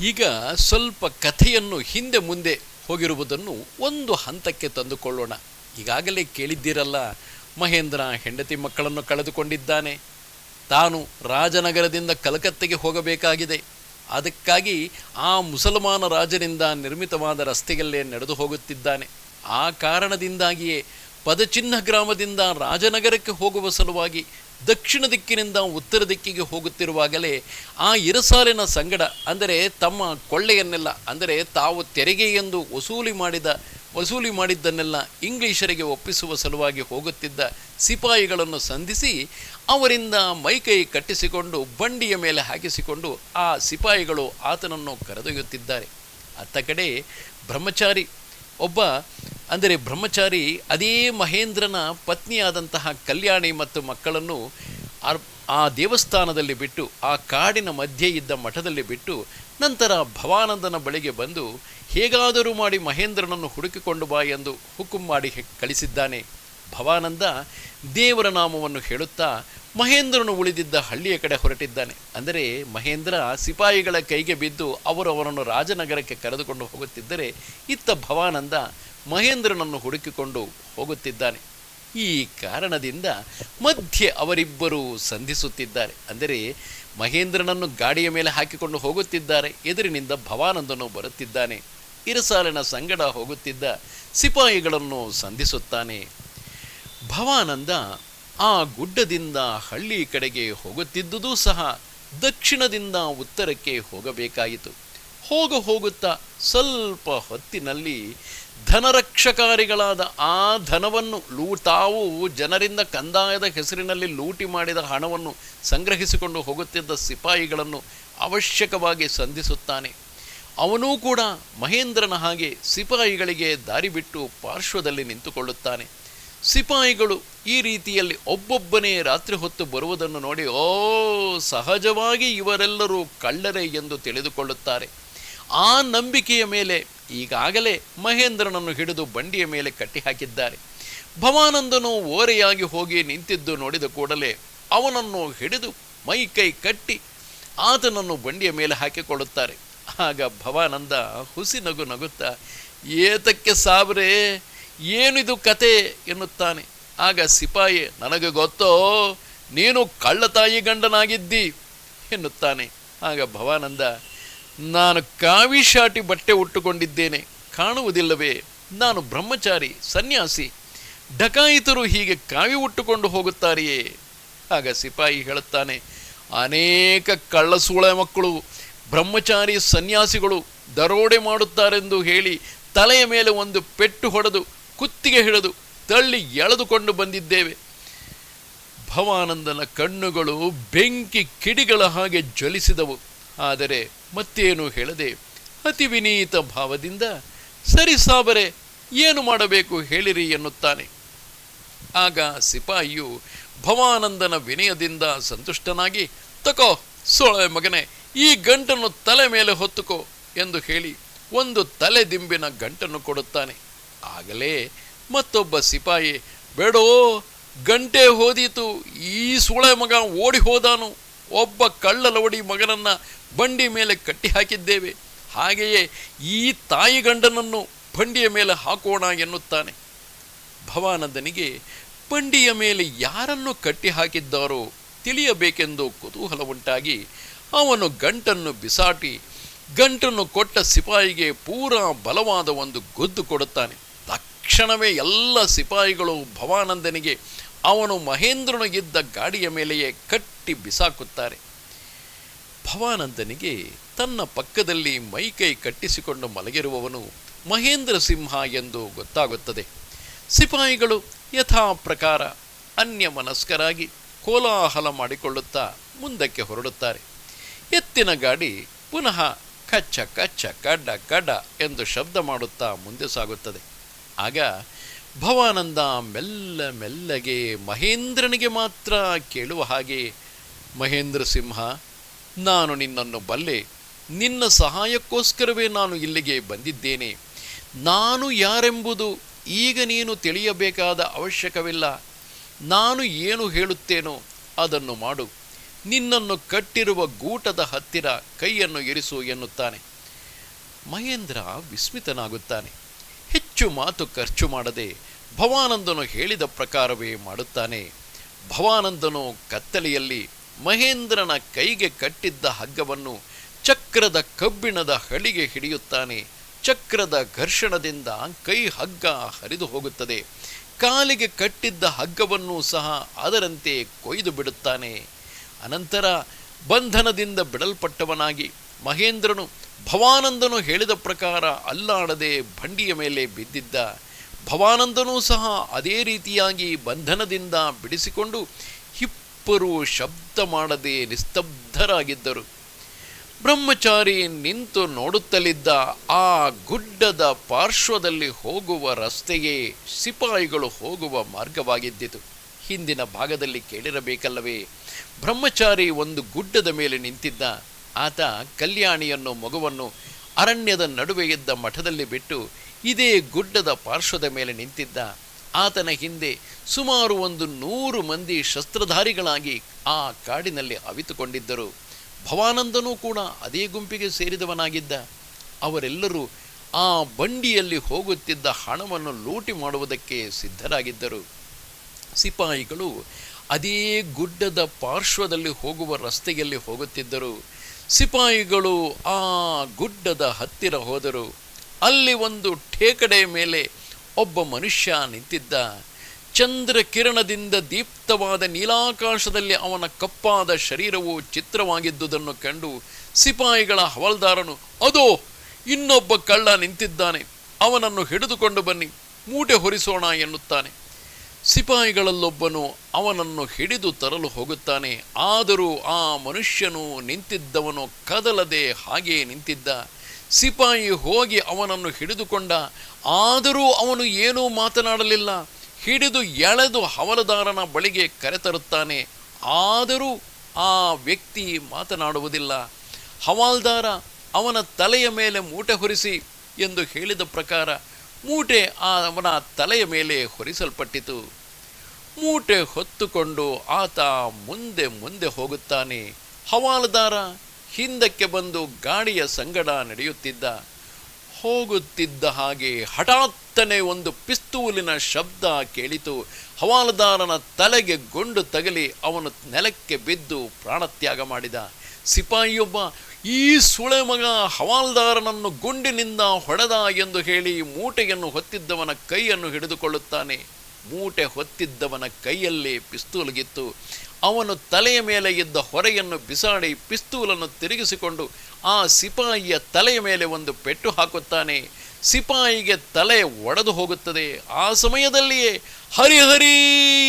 ಈಗ ಸ್ವಲ್ಪ ಕಥೆಯನ್ನು ಹಿಂದೆ ಮುಂದೆ ಹೋಗಿರುವುದನ್ನು ಒಂದು ಹಂತಕ್ಕೆ ತಂದುಕೊಳ್ಳೋಣ. ಈಗಾಗಲೇ ಕೇಳಿದ್ದೀರಲ್ಲ, ಮಹೇಂದ್ರ ಹೆಂಡತಿ ಮಕ್ಕಳನ್ನು ಕಳೆದುಕೊಂಡಿದ್ದಾನೆ. ತಾನು ರಾಜನಗರದಿಂದ ಕಲಕತ್ತೆಗೆ ಹೋಗಬೇಕಾಗಿದೆ. ಅದಕ್ಕಾಗಿ ಆ ಮುಸಲ್ಮಾನ ರಾಜನಿಂದ ನಿರ್ಮಿತವಾದ ರಸ್ತೆಯಲ್ಲೇ ನಡೆದು ಹೋಗುತ್ತಿದ್ದಾನೆ. ಆ ಕಾರಣದಿಂದಾಗಿಯೇ ಪದಚಿನ್ನ ಗ್ರಾಮದಿಂದ ರಾಜನಗರಕ್ಕೆ ಹೋಗುವ ಸಲುವಾಗಿ ದಕ್ಷಿಣ ದಿಕ್ಕಿನಿಂದ ಉತ್ತರ ದಿಕ್ಕಿಗೆ ಹೋಗುತ್ತಿರುವಾಗಲೇ ಆ ಇರಸಾಲಿನ ಸಂಗಡ, ಅಂದರೆ ತಮ್ಮ ಕೊಳ್ಳೆಯನ್ನೆಲ್ಲ, ಅಂದರೆ ತಾವು ತೆರಿಗೆ ಎಂದು ವಸೂಲಿ ಮಾಡಿದ, ವಸೂಲಿ ಮಾಡಿದ್ದನ್ನೆಲ್ಲ ಇಂಗ್ಲಿಷರಿಗೆ ಒಪ್ಪಿಸುವ ಸಲುವಾಗಿ ಹೋಗುತ್ತಿದ್ದ ಸಿಪಾಯಿಗಳನ್ನು ಸಂಧಿಸಿ ಅವರಿಂದ ಮೈಕೈ ಕಟ್ಟಿಸಿಕೊಂಡು ಬಂಡಿಯ ಮೇಲೆ ಹಾಕಿಸಿಕೊಂಡು ಆ ಸಿಪಾಯಿಗಳು ಆತನನ್ನು ಕರೆದೊಯ್ಯುತ್ತಿದ್ದಾರೆ. ಅತ್ತ ಕಡೆ ಬ್ರಹ್ಮಚಾರಿ, ಒಬ್ಬ ಅಂದರೆ ಬ್ರಹ್ಮಚಾರಿ ಅದೇ ಮಹೇಂದ್ರನ ಪತ್ನಿಯಾದಂತಹ ಕಲ್ಯಾಣಿ ಮತ್ತು ಮಕ್ಕಳನ್ನು ಆ- ದೇವಸ್ಥಾನದಲ್ಲಿ ಬಿಟ್ಟು, ಆ ಕಾಡಿನ ಮಧ್ಯೆ ಇದ್ದ ಮಠದಲ್ಲಿ ಬಿಟ್ಟು ನಂತರ ಭವಾನಂದನ ಬಳಿಗೆ ಬಂದು, ಹೇಗಾದರೂ ಮಾಡಿ ಮಹೇಂದ್ರನನ್ನು ಹುಡುಕಿಕೊಂಡು ಬಾ ಎಂದು ಹುಕುಂ ಮಾಡಿ ಕಳಿಸಿದ್ದಾನೆ. ಭವಾನಂದ ದೇವರ ನಾಮವನ್ನು ಹೇಳುತ್ತಾ ಮಹೇಂದ್ರನು ಉಳಿದಿದ್ದ ಹಳ್ಳಿಯ ಕಡೆ ಹೊರಟಿದ್ದಾನೆ. ಅಂದರೆ ಮಹೇಂದ್ರ ಸಿಪಾಯಿಗಳ ಕೈಗೆ ಬಿದ್ದು ಅವರು ಅವನನ್ನು ರಾಜನಗರಕ್ಕೆ ಕರೆದುಕೊಂಡು ಹೋಗುತ್ತಿದ್ದರೆ, ಇತ್ತ ಭವಾನಂದ ಮಹೇಂದ್ರನನ್ನು ಹುಡುಕಿಕೊಂಡು ಹೋಗುತ್ತಿದ್ದಾನೆ. ಈ ಕಾರಣದಿಂದ ಮಧ್ಯೆ ಅವರಿಬ್ಬರು ಸಂಧಿಸುತ್ತಿದ್ದಾರೆ. ಅಂದರೆ ಮಹೇಂದ್ರನನ್ನು ಗಾಡಿಯ ಮೇಲೆ ಹಾಕಿಕೊಂಡು ಹೋಗುತ್ತಿದ್ದಾರೆ. ಎದುರಿನಿಂದ ಭವಾನಂದನು ಬರುತ್ತಿದ್ದಾನೆ. ಇರಸಾಲಿನ ಸಂಗಡ ಹೋಗುತ್ತಿದ್ದ ಸಿಪಾಯಿಗಳನ್ನು ಸಂಧಿಸುತ್ತಾನೆ. ಭವಾನಂದ ಆ ಗುಡ್ಡದಿಂದ ಹಳ್ಳಿ ಕಡೆಗೆ ಹೋಗುತ್ತಿದ್ದುದೂ ಸಹ ದಕ್ಷಿಣದಿಂದ ಉತ್ತರಕ್ಕೆ ಹೋಗಬೇಕಾಯಿತು. ಹೋಗ ಹೋಗುತ್ತಾ ಸ್ವಲ್ಪ ಹೊತ್ತಿನಲ್ಲಿ ಧನರಕ್ಷಕಾರಿಗಳಾದ ಆ ಧನವನ್ನು ಲೂ ತಾವು ಜನರಿಂದ ಕಂದಾಯದ ಹೆಸರಿನಲ್ಲಿ ಲೂಟಿ ಮಾಡಿದ ಹಣವನ್ನು ಸಂಗ್ರಹಿಸಿಕೊಂಡು ಹೋಗುತ್ತಿದ್ದ ಸಿಪಾಯಿಗಳನ್ನು ಅವಶ್ಯಕವಾಗಿ ಸಂಧಿಸುತ್ತಾನೆ. ಅವನೂ ಕೂಡ ಮಹೇಂದ್ರನ ಹಾಗೆ ಸಿಪಾಯಿಗಳಿಗೆ ದಾರಿ ಬಿಟ್ಟು ಪಾರ್ಶ್ವದಲ್ಲಿ ನಿಂತುಕೊಳ್ಳುತ್ತಾನೆ. ಸಿಪಾಯಿಗಳು ಈ ರೀತಿಯಲ್ಲಿ ಒಬ್ಬೊಬ್ಬನೇ ರಾತ್ರಿ ಹೊತ್ತು ಬರುವುದನ್ನು ನೋಡಿ, ಓ, ಸಹಜವಾಗಿ ಇವರೆಲ್ಲರೂ ಕಳ್ಳರೇ ಎಂದು ತಿಳಿದುಕೊಳ್ಳುತ್ತಾರೆ. ಆ ನಂಬಿಕೆಯ ಮೇಲೆ ಈಗಾಗಲೇ ಮಹೇಂದ್ರನನ್ನು ಹಿಡಿದು ಬಂಡಿಯ ಮೇಲೆ ಕಟ್ಟಿಹಾಕಿದ್ದಾರೆ. ಭವಾನಂದನು ಓರೆಯಾಗಿ ಹೋಗಿ ನಿಂತಿದ್ದು ನೋಡಿದ ಕೂಡಲೇ ಅವನನ್ನು ಹಿಡಿದು ಮೈ ಕೈ ಕಟ್ಟಿ ಆತನನ್ನು ಬಂಡಿಯ ಮೇಲೆ ಹಾಕಿಕೊಳ್ಳುತ್ತಾರೆ. ಆಗ ಭವಾನಂದ ಹುಸಿ ನಗು ನಗುತ್ತಾ, ಏತಕ್ಕೆ ಸಾಬ್ರೆ, ಏನಿದು ಕತೆ? ಎನ್ನುತ್ತಾನೆ. ಆಗ ಸಿಪಾಯಿ, ನನಗೆ ಗೊತ್ತೋ, ನೀನು ಕಳ್ಳತಾಯಿ ಗಂಡನಾಗಿದ್ದಿ? ಎನ್ನುತ್ತಾನೆ. ಆಗ ಭವಾನಂದ ನಾನು ಕಾವಿ ಶಾಟಿ ಬಟ್ಟೆ ಉಟ್ಟುಕೊಂಡಿದ್ದೇನೆ. ಕಾಣುವುದಿಲ್ಲವೇ? ನಾನು ಬ್ರಹ್ಮಚಾರಿ, ಸನ್ಯಾಸಿ. ಡಕಾಯಿತರು ಹೀಗೆ ಕಾವಿ ಉಟ್ಟುಕೊಂಡು ಹೋಗುತ್ತಾರೆಯೇ? ಆಗ ಸಿಪಾಯಿ ಹೇಳುತ್ತಾನೆ, ಅನೇಕ ಕಳ್ಳಸೂಳೆ ಮಕ್ಕಳು, ಬ್ರಹ್ಮಚಾರಿ, ಸನ್ಯಾಸಿಗಳು ದರೋಡೆ ಮಾಡುತ್ತಾರೆಂದು ಹೇಳಿ ತಲೆಯ ಮೇಲೆ ಒಂದು ಪೆಟ್ಟು ಹೊಡೆದು ಕುತ್ತಿಗೆ ಹಿಡಿದು ತಳ್ಳಿ ಎಳೆದುಕೊಂಡು ಬಂದಿದ್ದೇವೆ. ಭವಾನಂದನ ಕಣ್ಣುಗಳು ಬೆಂಕಿ ಕಿಡಿಗಳ ಹಾಗೆ ಜ್ವಲಿಸಿದವು. ಆದರೆ ಮತ್ತೇನು ಹೇಳದೆ ಅತಿ ವಿನೀತ ಭಾವದಿಂದ, ಸರಿ ಸಾಬರೆ, ಏನು ಮಾಡಬೇಕು ಹೇಳಿರಿ ಎನ್ನುತ್ತಾನೆ. ಆಗ ಸಿಪಾಯಿಯು ಭವಾನಂದನ ವಿನಯದಿಂದ ಸಂತುಷ್ಟನಾಗಿ, ತಕೋ ಸೋಳೆ ಮಗನೇ, ಈ ಗಂಟನ್ನು ತಲೆ ಮೇಲೆ ಹೊತ್ತುಕೋ ಎಂದು ಹೇಳಿ ಒಂದು ತಲೆ ದಿಂಬಿನ ಗಂಟನ್ನು ಕೊಡುತ್ತಾನೆ. ಆಗಲೇ ಮತ್ತೊಬ್ಬ ಸಿಪಾಯಿ, ಬೇಡೋ, ಗಂಟೆ ಹೋದೀತು, ಈ ಸುಳೆ ಮಗ ಓಡಿ ಹೋದಾನು. ಒಬ್ಬ ಕಳ್ಳಲವಡಿ ಮಗನನ್ನ ಬಂಡಿ ಮೇಲೆ ಕಟ್ಟಿ ಹಾಕಿದ್ದೇವೆ. ಹಾಗೆಯೇ ಈ ತಾಯಿ ಗಂಡನನ್ನು ಬಂಡಿಯ ಮೇಲೆ ಹಾಕೋಣ ಎನ್ನುತ್ತಾನೆ. ಭವಾನಂದನಿಗೆ ಬಂಡಿಯ ಮೇಲೆ ಯಾರನ್ನು ಕಟ್ಟಿ ಹಾಕಿದ್ದಾರೋ ತಿಳಿಯಬೇಕೆಂದು ಕುತೂಹಲ ಉಂಟಾಗಿ ಅವನು ಗಂಟನ್ನು ಬಿಸಾಟಿ ಗಂಟನ್ನು ಕೊಟ್ಟ ಸಿಪಾಯಿಗೆ ಪೂರಾ ಬಲವಾದ ಒಂದು ಗೊದ್ದು ಕೊಡುತ್ತಾನೆ. ತಕ್ಷಣವೇ ಎಲ್ಲ ಸಿಪಾಯಿಗಳು ಭವಾನಂದನಿಗೆ ಅವನು ಮಹೇಂದ್ರನಿಗಿದ್ದ ಗಾಡಿಯ ಮೇಲೆಯೇ ಕಟ್ಟಿ ಬಿಸಾಕುತ್ತಾರೆ. ಭವಾನಂದನಿಗೆ ತನ್ನ ಪಕ್ಕದಲ್ಲಿ ಮೈಕೈ ಕಟ್ಟಿಸಿಕೊಂಡು ಮಲಗಿರುವವನು ಮಹೇಂದ್ರ ಸಿಂಹ ಎಂದು ಗೊತ್ತಾಗುತ್ತದೆ. ಸಿಪಾಯಿಗಳು ಯಥಾ ಪ್ರಕಾರ ಅನ್ಯಮನಸ್ಕರಾಗಿ ಕೋಲಾಹಲ ಮಾಡಿಕೊಳ್ಳುತ್ತಾ ಮುಂದಕ್ಕೆ ಹೊರಡುತ್ತಾರೆ. ಎತ್ತಿನ ಗಾಡಿ ಪುನಃ ಕಚ್ಚ ಕಚ್ಚ ಕಡ್ಡ ಕಡ್ಡ ಎಂದು ಶಬ್ದ ಮಾಡುತ್ತಾ ಮುಂದೆ ಸಾಗುತ್ತದೆ. ಆಗ ಭವಾನಂದ ಮೆಲ್ಲ ಮೆಲ್ಲಗೆ ಮಹೇಂದ್ರನಿಗೆ ಮಾತ್ರ ಕೇಳುವ ಹಾಗೆ, ಮಹೇಂದ್ರ ಸಿಂಹ, ನಾನು ನಿನ್ನನ್ನು ಬಲ್ಲೆ, ನಿನ್ನ ಸಹಾಯಕ್ಕೋಸ್ಕರವೇ ನಾನು ಇಲ್ಲಿಗೆ ಬಂದಿದ್ದೇನೆ. ನಾನು ಯಾರೆಂಬುದು ಈಗ ನೀನು ತಿಳಿಯಬೇಕಾದ ಅವಶ್ಯಕವಿಲ್ಲ. ನಾನು ಏನು ಹೇಳುತ್ತೇನೋ ಅದನ್ನು ಮಾಡು. ನಿನ್ನನ್ನು ಕಟ್ಟಿರುವ ಗೂಟದ ಹತ್ತಿರ ಕೈಯನ್ನು ಇರಿಸು ಎನ್ನುತ್ತಾನೆ. ಮಹೇಂದ್ರ ವಿಸ್ಮಿತನಾಗುತ್ತಾನೆ. ಹೆಚ್ಚು ಮಾತು ಖರ್ಚು ಮಾಡದೆ ಭವಾನಂದನು ಹೇಳಿದ ಪ್ರಕಾರವೇ ಮಾಡುತ್ತಾನೆ. ಭವಾನಂದನು ಕತ್ತಲೆಯಲ್ಲಿ ಮಹೇಂದ್ರನ ಕೈಗೆ ಕಟ್ಟಿದ್ದ ಹಗ್ಗವನ್ನು ಚಕ್ರದ ಕಬ್ಬಿಣದ ಹಳಿಗೆ ಹಿಡಿಯುತ್ತಾನೆ. ಚಕ್ರದ ಘರ್ಷಣದಿಂದ ಕೈ ಹಗ್ಗ ಹರಿದು ಹೋಗುತ್ತದೆ. ಕಾಲಿಗೆ ಕಟ್ಟಿದ್ದ ಹಗ್ಗವನ್ನು ಸಹ ಅದರಂತೆ ಕೊಯ್ದು ಬಿಡುತ್ತಾನೆ. ಅನಂತರ ಬಂಧನದಿಂದ ಬಿಡಲ್ಪಟ್ಟವನಾಗಿ ಮಹೇಂದ್ರನು ಭವಾನಂದನು ಹೇಳಿದ ಪ್ರಕಾರ ಅಲ್ಲಾಡದೆ ಬಂಡಿಯ ಮೇಲೆ ಬಿದ್ದಿದ್ದ. ಭವಾನಂದನೂ ಸಹ ಅದೇ ರೀತಿಯಾಗಿ ಬಂಧನದಿಂದ ಬಿಡಿಸಿಕೊಂಡು ಇಬ್ಬರು ಶಬ್ದ ಮಾಡದೆ ನಿಸ್ತಬ್ಧರಾಗಿದ್ದರು. ಬ್ರಹ್ಮಚಾರಿ ನಿಂತು ನೋಡುತ್ತಲಿದ್ದ ಆ ಗುಡ್ಡದ ಪಾರ್ಶ್ವದಲ್ಲಿ ಹೋಗುವ ರಸ್ತೆಯೇ ಸಿಪಾಯಿಗಳು ಹೋಗುವ ಮಾರ್ಗವಾಗಿದ್ದಿತು. ಹಿಂದಿನ ಭಾಗದಲ್ಲಿ ಕೇಳಿರಬೇಕಲ್ಲವೇ, ಬ್ರಹ್ಮಚಾರಿ ಒಂದು ಗುಡ್ಡದ ಮೇಲೆ ನಿಂತಿದ್ದ. ಆತ ಕಲ್ಯಾಣಿಯನ್ನು ಮಗುವನ್ನು ಅರಣ್ಯದ ನಡುವೆ ಇದ್ದ ಮಠದಲ್ಲಿ ಬಿಟ್ಟು ಇದೇ ಗುಡ್ಡದ ಪಾರ್ಶ್ವದ ಮೇಲೆ ನಿಂತಿದ್ದ. ಆತನ ಹಿಂದೆ ಸುಮಾರು ಒಂದು ನೂರು ಮಂದಿ ಶಸ್ತ್ರಧಾರಿಗಳಾಗಿ ಆ ಕಾಡಿನಲ್ಲಿ ಅವಿತುಕೊಂಡಿದ್ದರು. ಭವಾನಂದನೂ ಕೂಡ ಅದೇ ಗುಂಪಿಗೆ ಸೇರಿದವನಾಗಿದ್ದ. ಅವರೆಲ್ಲರೂ ಆ ಬಂಡಿಯಲ್ಲಿ ಹೋಗುತ್ತಿದ್ದ ಹಣವನ್ನು ಲೂಟಿ ಮಾಡುವುದಕ್ಕೆ ಸಿದ್ಧರಾಗಿದ್ದರು. ಸಿಪಾಯಿಗಳು ಅದೇ ಗುಡ್ಡದ ಪಾರ್ಶ್ವದಲ್ಲಿ ಹೋಗುವ ರಸ್ತೆಯಲ್ಲಿ ಹೋಗುತ್ತಿದ್ದರು. ಸಿಪಾಯಿಗಳು ಆ ಗುಡ್ಡದ ಹತ್ತಿರ ಹೋದರು. ಅಲ್ಲಿ ಒಂದು ಠೇಕಡೆ ಮೇಲೆ ಒಬ್ಬ ಮನುಷ್ಯ ನಿಂತಿದ್ದ. ಚಂದ್ರ ಕಿರಣದಿಂದ ದೀಪ್ತವಾದ ನೀಲಾಕಾಶದಲ್ಲಿ ಅವನ ಕಪ್ಪಾದ ಶರೀರವು ಚಿತ್ರವಾಗಿದ್ದುದನ್ನು ಕಂಡು ಸಿಪಾಯಿಗಳ ಹವಲ್ದಾರನು, ಅದೋ, ಇನ್ನೊಬ್ಬ ಕಳ್ಳ ನಿಂತಿದ್ದಾನೆ. ಅವನನ್ನು ಹಿಡಿದುಕೊಂಡು ಬನ್ನಿ. ಮೂಟೆ ಹೊರಿಸೋಣ ಎನ್ನುತ್ತಾನೆ. ಸಿಪಾಯಿಗಳಲ್ಲೊಬ್ಬನು ಅವನನ್ನು ಹಿಡಿದು ತರಲು ಹೋಗುತ್ತಾನೆ. ಆದರೂ ಆ ಮನುಷ್ಯನು ನಿಂತಿದ್ದವನು ಕದಲದೆ ಹಾಗೆ ನಿಂತಿದ್ದ. ಸಿಪಾಯಿ ಹೋಗಿ ಅವನನ್ನು ಹಿಡಿದುಕೊಂಡ. ಆದರೂ ಅವನು ಏನೂ ಮಾತನಾಡಲಿಲ್ಲ. ಹಿಡಿದು ಎಳೆದು ಹವಲದಾರನ ಬಳಿಗೆ ಕರೆತರುತ್ತಾನೆ. ಆದರೂ ಆ ವ್ಯಕ್ತಿ ಮಾತನಾಡುವುದಿಲ್ಲ. ಹವಾಲ್ದಾರ, ಅವನ ತಲೆಯ ಮೇಲೆ ಮೂಟೆ ಹೊರಿಸಿ ಎಂದು ಹೇಳಿದ ಪ್ರಕಾರ ಮೂಟೆ ಅವನ ತಲೆಯ ಮೇಲೆ ಹೊರಿಸಲ್ಪಟ್ಟಿತು. ಮೂಟೆ ಹೊತ್ತುಕೊಂಡು ಆತ ಮುಂದೆ ಮುಂದೆ ಹೋಗುತ್ತಾನೆ. ಹವಾಲುದಾರ, ಹಿಂದಕ್ಕೆ ಬಂದು ಗಾಡಿಯ ಸಂಗಡ ನಡೆಯುತ್ತಿದ್ದ. ಹೋಗುತ್ತಿದ್ದ ಹಾಗೆ ಹಠಾತ್ತನೆ ಒಂದು ಪಿಸ್ತೂಲಿನ ಶಬ್ದ ಕೇಳಿತು. ಹವಾಲುದಾರನ ತಲೆಗೆ ಗುಂಡು ತಗಲಿ ಅವನು ನೆಲಕ್ಕೆ ಬಿದ್ದು ಪ್ರಾಣತ್ಯಾಗ ಮಾಡಿದ. ಸಿಪಾಯಿಯೊಬ್ಬ ಈ ಸುಳೆ ಮಗ ಹವಾಲ್ದಾರನನ್ನು ಗುಂಡಿನಿಂದ ಹೊಡೆದ ಎಂದು ಹೇಳಿ ಮೂಟೆಯನ್ನು ಹೊತ್ತಿದ್ದವನ ಕೈಯನ್ನು ಹಿಡಿದುಕೊಳ್ಳುತ್ತಾನೆ. ಮೂಟೆ ಹೊತ್ತಿದ್ದವನ ಕೈಯಲ್ಲಿ ಪಿಸ್ತೂಲ್ಗಿತ್ತು ಅವನು ತಲೆಯ ಮೇಲೆ ಇದ್ದ ಹೊರೆಯನ್ನು ಬಿಸಾಡಿ ಪಿಸ್ತೂಲನ್ನು ತಿರುಗಿಸಿಕೊಂಡು ಆ ಸಿಪಾಯಿಯ ತಲೆಯ ಮೇಲೆ ಒಂದು ಪೆಟ್ಟು ಹಾಕುತ್ತಾನೆ. ಸಿಪಾಯಿಗೆ ತಲೆ ಒಡೆದು ಹೋಗುತ್ತದೆ. ಆ ಸಮಯದಲ್ಲಿಯೇ ಹರಿಹರಿ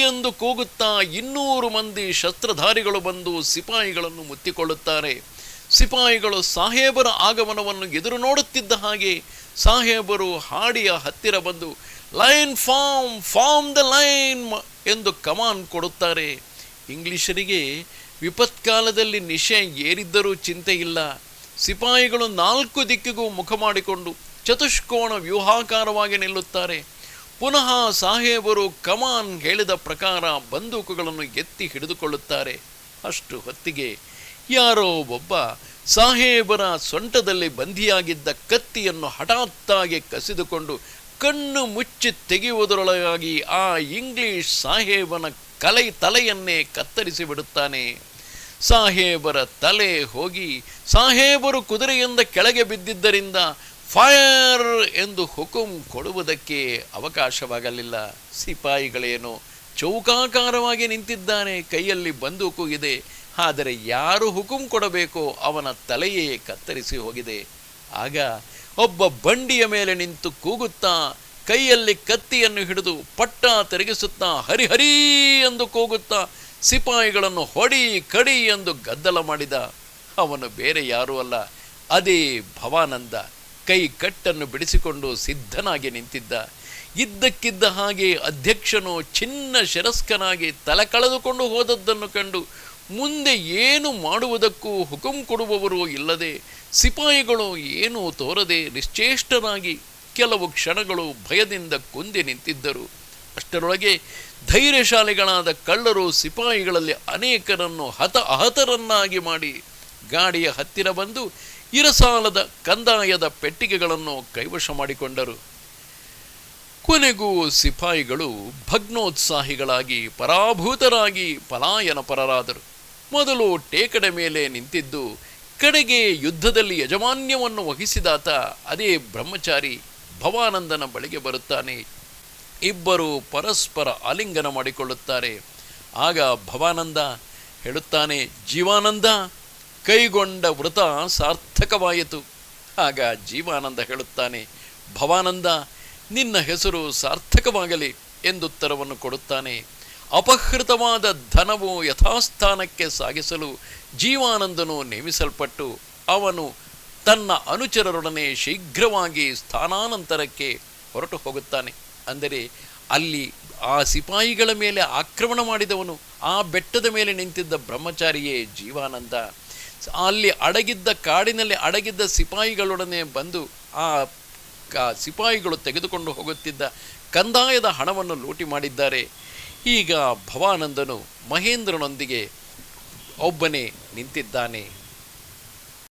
ಎಂದು ಕೂಗುತ್ತಾ ಇನ್ನೂರು ಮಂದಿ ಶಸ್ತ್ರಧಾರಿಗಳು ಬಂದು ಸಿಪಾಯಿಗಳನ್ನು ಮುತ್ತಿಕೊಳ್ಳುತ್ತಾರೆ. ಸಿಪಾಯಿಗಳು ಸಾಹೇಬರ ಆಗಮನವನ್ನು ಎದುರು ನೋಡುತ್ತಿದ್ದ ಹಾಗೆ ಸಾಹೇಬರು ಹಾಡಿಯ ಹತ್ತಿರ ಬಂದು line form form the line ಎಂದು ಕಮಾನ್ ಕೊಡುತ್ತಾರೆ. ಇಂಗ್ಲಿಷರಿಗೆ ವಿಪತ್ಕಾಲದಲ್ಲಿ ನಿಶೆ ಏರಿದ್ದರೂ ಚಿಂತೆ ಇಲ್ಲ. ಸಿಪಾಯಿಗಳು ನಾಲ್ಕು ದಿಕ್ಕಿಗೂ ಮುಖ ಮಾಡಿಕೊಂಡು ಚತುಷ್ಕೋಣ ವ್ಯೂಹಾಕಾರವಾಗಿ ನಿಲ್ಲುತ್ತಾರೆ. ಪುನಃ ಸಾಹೇಬರು ಕಮಾನ್ ಹೇಳಿದ ಪ್ರಕಾರ ಬಂದೂಕುಗಳನ್ನು ಎತ್ತಿ ಹಿಡಿದುಕೊಳ್ಳುತ್ತಾರೆ. ಅಷ್ಟು ಹೊತ್ತಿಗೆ ಯಾರೋ ಒಬ್ಬ ಸಾಹೇಬರ ಸೊಂಟದಲ್ಲಿ ಬಂಧಿಯಾಗಿದ್ದ ಕತ್ತಿಯನ್ನು ಹಠಾತ್ತಾಗಿ ಕಸಿದುಕೊಂಡು ಕಣ್ಣು ಮುಚ್ಚಿ ತೆಗೆಯುವುದರೊಳಗಾಗಿ ಆ ಇಂಗ್ಲಿಷ್ ಸಾಹೇಬನ ಕಲೆ ತಲೆಯನ್ನೇ ಕತ್ತರಿಸಿ ಬಿಡುತ್ತಾನೆ. ಸಾಹೇಬರ ತಲೆ ಹೋಗಿ ಸಾಹೇಬರು ಕುದುರೆಯಿಂದ ಕೆಳಗೆ ಬಿದ್ದಿದ್ದರಿಂದ ಫೈರ್ ಎಂದು ಹುಕುಂ ಕೊಡುವುದಕ್ಕೆ ಅವಕಾಶವಾಗಲಿಲ್ಲ. ಸಿಪಾಯಿಗಳೇನು ಚೌಕಾಕಾರವಾಗಿ ನಿಂತಿದ್ದಾನೆ ಕೈಯಲ್ಲಿ ಬಂದೂಕು ಇದೆ. ಆದರೆ ಯಾರು ಹುಕುಂ ಕೊಡಬೇಕೋ ಅವನ ತಲೆಯೇ ಕತ್ತರಿಸಿ ಹೋಗಿದೆ. ಆಗ ಒಬ್ಬ ಬಂಡಿಯ ಮೇಲೆ ನಿಂತು ಕೂಗುತ್ತಾ ಕೈಯಲ್ಲಿ ಕತ್ತಿಯನ್ನು ಹಿಡಿದು ಪಟ್ಟ ತಿರುಗಿಸುತ್ತಾ ಹರಿಹರಿ ಎಂದು ಕೂಗುತ್ತಾ ಸಿಪಾಯಿಗಳನ್ನು ಹೊಡಿ ಕಡಿ ಎಂದು ಗದ್ದಲ ಮಾಡಿದ. ಅವನು ಬೇರೆ ಯಾರೂ ಅಲ್ಲ, ಅದೇ ಭವಾನಂದ. ಕೈ ಕಟ್ಟನ್ನು ಬಿಡಿಸಿಕೊಂಡು ಸಿದ್ಧನಾಗಿ ನಿಂತಿದ್ದ. ಇದ್ದಕ್ಕಿದ್ದ ಹಾಗೆ ಅಧ್ಯಕ್ಷನು ಚಿನ್ನ ಶಿರಸ್ಕನಾಗಿ ತಲೆ ಕಳೆದುಕೊಂಡು ಹೋದದ್ದನ್ನು ಕಂಡು ಮುಂದೆ ಏನು ಮಾಡುವುದಕ್ಕೂ ಹುಕುಂ ಕೊಡುವವರು ಇಲ್ಲದೆ ಸಿಪಾಯಿಗಳು ಏನೂ ತೋರದೆ ನಿಶ್ಚೇಷ್ಟರಾಗಿ ಕೆಲವು ಕ್ಷಣಗಳು ಭಯದಿಂದ ಕುಂದಿ ನಿಂತಿದ್ದರು. ಅಷ್ಟರೊಳಗೆ ಧೈರ್ಯಶಾಲಿಗಳಾದ ಕಳ್ಳರು ಸಿಪಾಯಿಗಳಲ್ಲಿ ಅನೇಕರನ್ನು ಹತ ಅಹತರನ್ನಾಗಿ ಮಾಡಿ ಗಾಡಿಯ ಹತ್ತಿರ ಬಂದು ಇರಸಾಲದ ಕಂದಾಯದ ಪೆಟ್ಟಿಗೆಗಳನ್ನು ಕೈವಶ ಮಾಡಿಕೊಂಡರು. ಕೊನೆಗೂ ಸಿಪಾಯಿಗಳು ಭಗ್ನೋತ್ಸಾಹಿಗಳಾಗಿ, ಪರಾಭೂತರಾಗಿ ಪಲಾಯನ ಪರರಾದರು ಮೊದಲು ಟೇಕಡೆ ಮೇಲೆ ನಿಂತಿದ್ದು, ಕಡೆಗೆ ಯುದ್ಧದಲ್ಲಿ ಯಜಮಾನ್ಯವನ್ನು ವಹಿಸಿದಾತ ಅದೇ ಬ್ರಹ್ಮಚಾರಿ ಭವಾನಂದನ ಬಳಿಗೆ ಬರುತ್ತಾನೆ. ಇಬ್ಬರು ಪರಸ್ಪರ ಆಲಿಂಗನ ಮಾಡಿಕೊಳ್ಳುತ್ತಾರೆ. ಆಗ ಭವಾನಂದ ಹೇಳುತ್ತಾನೆ, ಜೀವಾನಂದ, ಕೈಗೊಂಡ ವ್ರತ ಸಾರ್ಥಕವಾಯಿತು. ಆಗ ಜೀವಾನಂದ ಹೇಳುತ್ತಾನೆ, ಭವಾನಂದ, ನಿನ್ನ ಹೆಸರು ಸಾರ್ಥಕವಾಗಲಿ ಎಂದುತ್ತರವನ್ನು ಕೊಡುತ್ತಾನೆ. ಅಪಹೃತವಾದ ಧನವು ಯಥಾಸ್ಥಾನಕ್ಕೆ ಸಾಗಿಸಲು ಜೀವಾನಂದನು ನೇಮಿಸಲ್ಪಟ್ಟು ಅವನು ತನ್ನ ಅನುಚರರೊಡನೆ ಶೀಘ್ರವಾಗಿ ಸ್ಥಾನಾನಂತರಕ್ಕೆ ಹೊರಟು ಹೋಗುತ್ತಾನೆ. ಅಂದರೆ ಅಲ್ಲಿ ಆ ಸಿಪಾಯಿಗಳ ಮೇಲೆ ಆಕ್ರಮಣ ಮಾಡಿದವನು, ಆ ಬೆಟ್ಟದ ಮೇಲೆ ನಿಂತಿದ್ದ ಬ್ರಹ್ಮಚಾರಿಯೇ ಜೀವಾನಂದ. ಅಲ್ಲಿ ಅಡಗಿದ್ದ ಕಾಡಿನಲ್ಲಿ ಅಡಗಿದ್ದ ಸಿಪಾಯಿಗಳೊಡನೆ ಬಂದು ಆ ಸಿಪಾಯಿಗಳು ತೆಗೆದುಕೊಂಡು ಹೋಗುತ್ತಿದ್ದ ಕಂದಾಯದ ಹಣವನ್ನು ಲೂಟಿ ಮಾಡಿದ್ದಾರೆ. ಈಗ ಭವಾನಂದನು ಮಹೇಂದ್ರನೊಂದಿಗೆ ಒಬ್ಬನೇ ನಿಂತಿದ್ದಾನೆ.